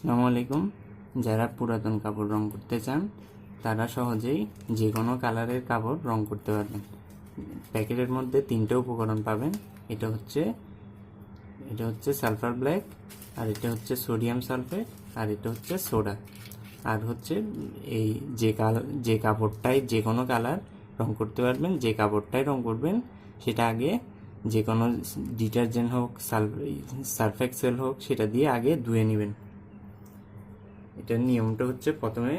আসসালামু আলাইকুম। যারা পুরাতন কাপড় রং করতে চান, তারা সহজেই যে কোনো কালারের কাপড় রং করতে পারবেন। প্যাকেটের মধ্যে তিনটে উপকরণ পাবেন। এটা হচ্ছে এটা হচ্ছে সালফার ব্ল্যাক, আর এটা হচ্ছে সোডিয়াম সালফেট, আর এটা হচ্ছে সোডা। আর হচ্ছে, এই যে কালার যে কাপড়টাই যে কোনো কালার রং করতে পারবেন, যে কাপড়টাই রং করবেন, সেটা আগে যে কোনো ডিটারজেন্ট হোক সালফ সার্ফ এক্সেল হোক, সেটা দিয়ে আগে ধুয়ে নেবেন। এটার নিয়মটা হচ্ছে প্রথমে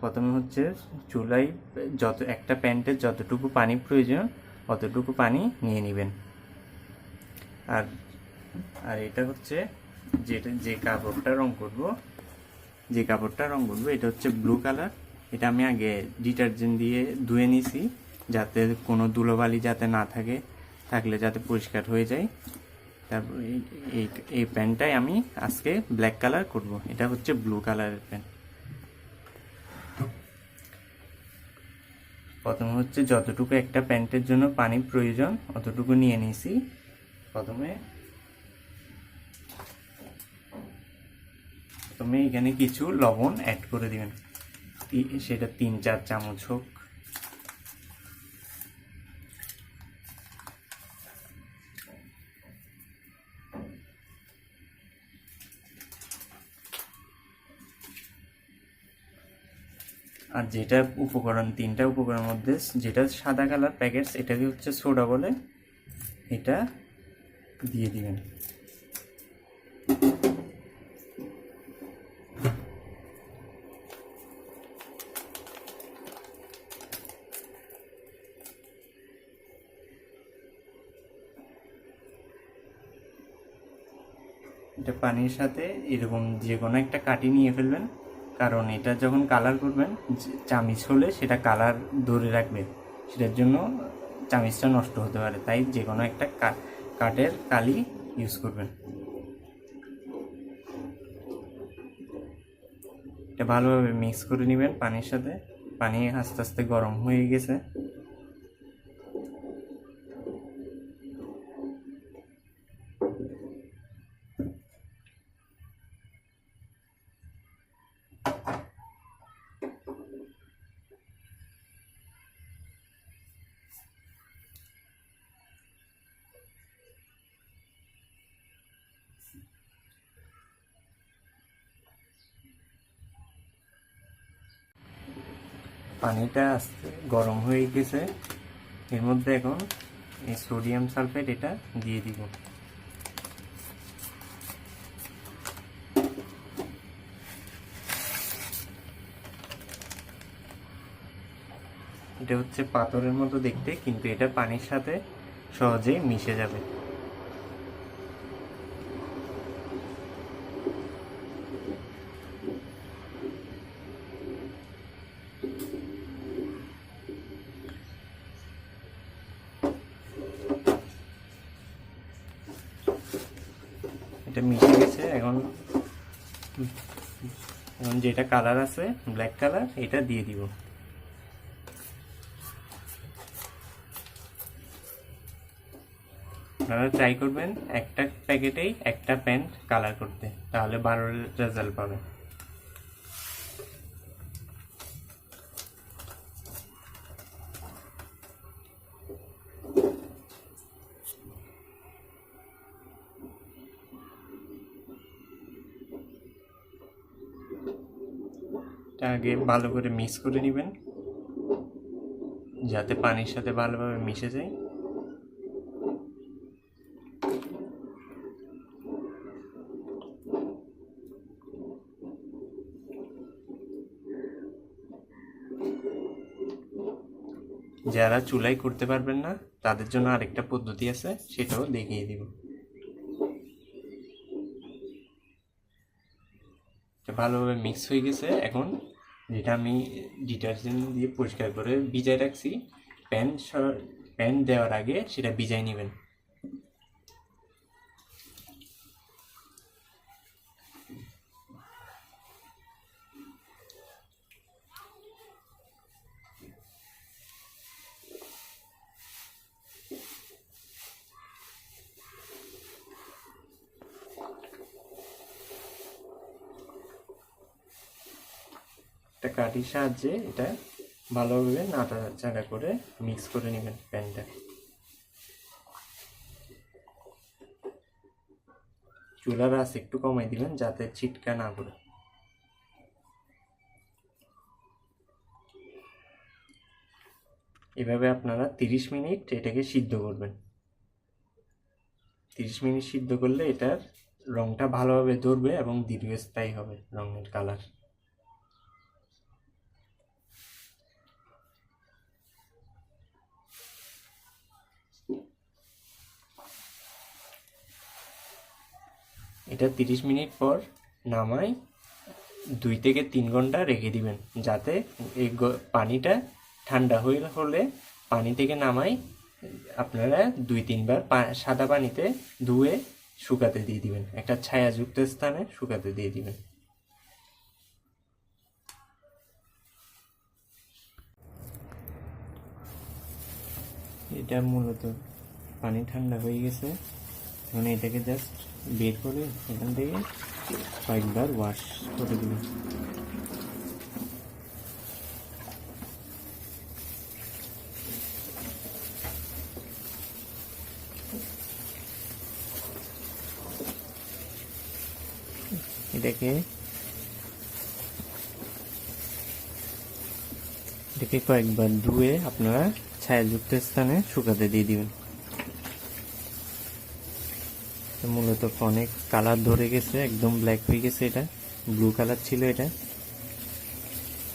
প্রথমে হচ্ছে চুলাই যত, একটা প্যান্টের যতটুকু পানি প্রয়োজন, অতটুকু পানি নিয়ে নেবেন। আর আর এটা হচ্ছে যেটা, যে কাপড়টা রং করব, যে কাপড়টা রং করব, এটা হচ্ছে ব্লু কালার এটা আমি আগে ডিটারজেন্ট দিয়ে ধুয়ে নিছি, যাতে কোনো ধুলোবালি যাতে না থাকে, থাকলে যাতে পরিষ্কার হয়ে যায়। তারপর এই- এই প্যান্টটাই আমি আজকে ব্ল্যাক কালার করব। এটা হচ্ছে ব্লু কালারের প্যান্ট। প্রথমে হচ্ছে যতটুকু একটা প্যান্টের জন্য পানি প্রয়োজন, অতটুকু নিয়ে নিয়েছি। প্রথমে প্রথমে এখানে কিছু লবণ অ্যাড করে দিবেন। সেটা তিন, চার চামচ হোক। আর যেটা উপকরণ, তিনটা উপকরণের মধ্যে, যেটা সাদা কালার প্যাকেট এটাকে হচ্ছে সোডা বলে, এটা দিয়ে দিবেন। এটা পানির সাথে এরকম যে কোনো একটা কাটি নিয়ে ফেলবেন। কারণ এটা যখন কালার করবেন চামিচ হলে সেটা কালার ধরে রাখবে। সেটার জন্য চামিচটা নষ্ট হতে পারে। তাই যে কোনো একটা কাঠের কালি ইউজ করবেন। এটা ভালোভাবে মিক্স করে নেবেন পানির সাথে। পানি আস্তে আস্তে গরম হয়ে গেছে। পানিটা গরম হয়ে গেছে। এর মধ্যে এখন এই সোডিয়াম সালফেট এটা দিয়ে দিব। এটা হচ্ছে পাথরের মতো দেখতে, কিন্তু এটা পানির সাথে সহজেই মিশে যাবে। এটা মিশে গেছে, এখন এখন যেটা কালার আছে ব্ল্যাক কালার এটা দিয়ে দিব। আপনারা ট্রাই করবেন একটা প্যাকেটেই একটা প্যান্ট কালার করতে, তাহলে ভালো রেজাল্ট পাবেন। আগে ভালো করে মিক্স করে নেবেন। যাতে পানির সাথে ভালোভাবে মিশে যায়। যারা চুলাই করতে পারবেন না, তাদের জন্য আরেকটা পদ্ধতি আছে, সেটাও দেখিয়ে দিব। ভালোভাবে মিক্স হয়ে গেছে, এখন যেটা আমি ডিটারজেন্ট দিয়ে পরিষ্কার করে ভিজায় রাখছি। প্যান প্যান্ট দেওয়ার আগে সেটা ভিজায় নেবেন। একটা কাঠির সাহায্যে এটা ভালোভাবে নাড়াচাড়া করে মিক্স করে নেবেন প্যানটা। চুলার আঁচ একটু কমাই দিবেন যাতে ছিটকা না পড়ে। এভাবে আপনারা তিরিশ মিনিট এটাকে সিদ্ধ করবেন। তিরিশ মিনিট সিদ্ধ করলে এটার রংটা ভালোভাবে ধরবে এবং দীর্ঘস্থায়ী হবে রঙের কালার। এটা তিরিশ মিনিট পর নামাই দুই থেকে তিন ঘণ্টা রেখে দিবেন, যাতে এই পানিটা ঠান্ডা হয়ে হলে পানি থেকে নামাই আপনারা দুই তিনবার সাদা পানিতে ধুয়ে শুকাতে দিয়ে দিবেন। একটা ছায়াযুক্ত স্থানে শুকাতে দিয়ে দিবেন। এটা মূলত পানি ঠান্ডা হয়ে গেছে। এখন এটাকে জাস্ট বের করে এখান থেকে কয়েকবার ওয়াশ করে দিবেন এটাকে এটাকে কয়েকবার ধুয়ে আপনারা ছায়াযুক্ত স্থানে শুকাতে দিয়ে দিবেন। মূলত অনেক কালার ধরে গেছে, একদম ব্ল্যাক হয়ে গেছে এটা। ব্লু কালার ছিল এটা।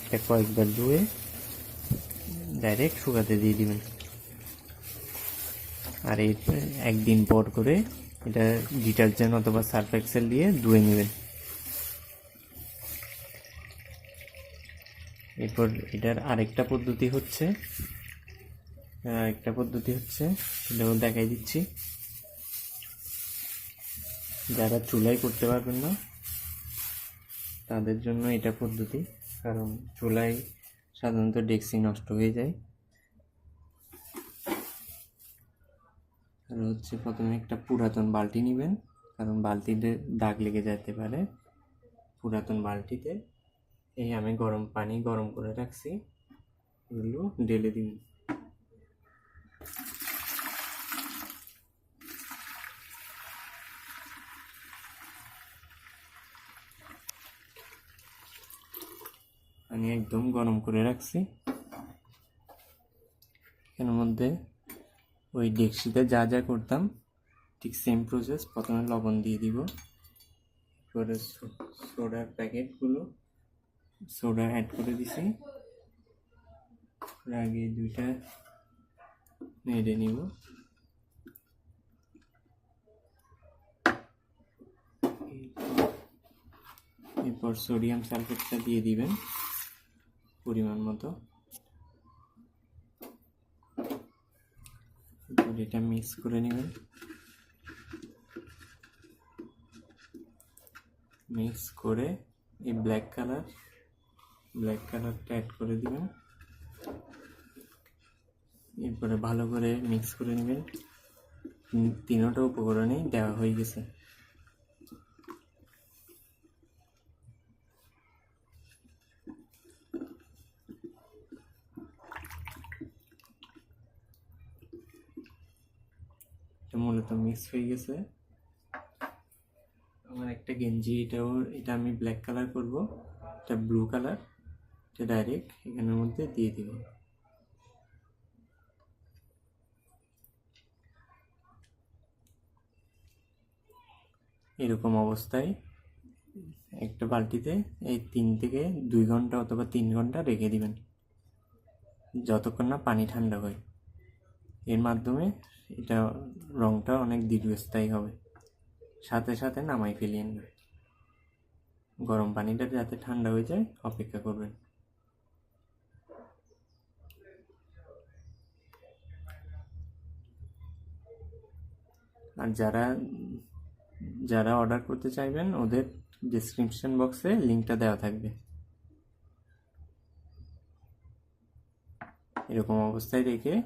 এটা কয়েকবার ধুয়ে ডাইরেক্ট শুকাতে দিয়ে দিবেন। আর এই একদিন পর করে এটা ডিটারজেন্ট অথবা সার্ফ এক্সেল দিয়ে ধুয়ে নেবেন। এরপর এটার আরেকটা পদ্ধতি হচ্ছে আরেকটা পদ্ধতি হচ্ছে, সেটাও দেখাই দিচ্ছি। যারা চুলাই করতে পারবেন না, তাদের জন্য এটা পদ্ধতি। কারণ চুলায় সাধারণত ডেক্সি নষ্ট হয়ে যায়। আর হচ্ছে প্রথমে একটা পুরাতন বালতি নেবেন, কারণ বালতিতে দাগ লেগে যেতে পারে পুরাতন বালতিতে। এই আমি গরম পানি গরম করে রাখছি। এগুলো ঢেলে দিন। পানি একদম গরম করে রাখছি। এর মধ্যে ওই ডেকসিতে যা যা করতাম, ঠিক সেম প্রসেস প্রথমে লবণ দিয়ে দিব। এরপরে সোডার প্যাকেটগুলো সোডা অ্যাড করে দিছি। আগে দুইটা নেড়ে নিব। এরপর সোডিয়াম সালফেটটা দিয়ে দিবেন। পরিমাণ মতো। এটা মিক্স করে নেবেন। মিক্স করে এই ব্ল্যাক কালার ব্ল্যাক কালারটা অ্যাড করে দিবেন। এরপরে ভালো করে মিক্স করে নেবেন। তিন- তিনোটা উপকরণেই দেওয়া হয়ে গেছে। এটা মূলত মিক্স হয়ে গেছে। আমার একটা গেঞ্জি, এটাও, এটা আমি ব্ল্যাক কালার করব। এটা ব্লু কালার এটা ডাইরেক্ট এখানের মধ্যে দিয়ে দিব। এরকম অবস্থায় একটা বালতিতে এই তিন থেকে দুই ঘণ্টা অথবা তিন ঘণ্টা রেখে দিবেন। যতক্ষণ না পানি ঠান্ডা হয়। এর মাধ্যমে এটা রংটা অনেক দীর্ঘস্থায়ী হবে। সাথে সাথে নামাই ফেলিয়েন না। গরম পানিটা যাতে ঠান্ডা হয়ে যায়, অপেক্ষা করবেন। আর যারা যারা অর্ডার করতে চাইবেন, ওদের ডিসক্রিপশন বক্সে লিঙ্কটা দেওয়া থাকবে। এরকম অবস্থায় রেখে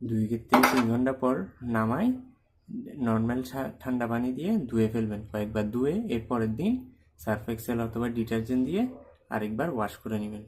দুই থেকে তিন ঘণ্টা পর নামাই নর্মাল ঠান্ডা পানি দিয়ে ধুয়ে ফেলবেন। কয়েকবার ধুয়ে এরপরের দিন সার্ফ এক্সেল অথবা ডিটারজেন্ট দিয়ে আরেকবার ওয়াশ করে নেবেন।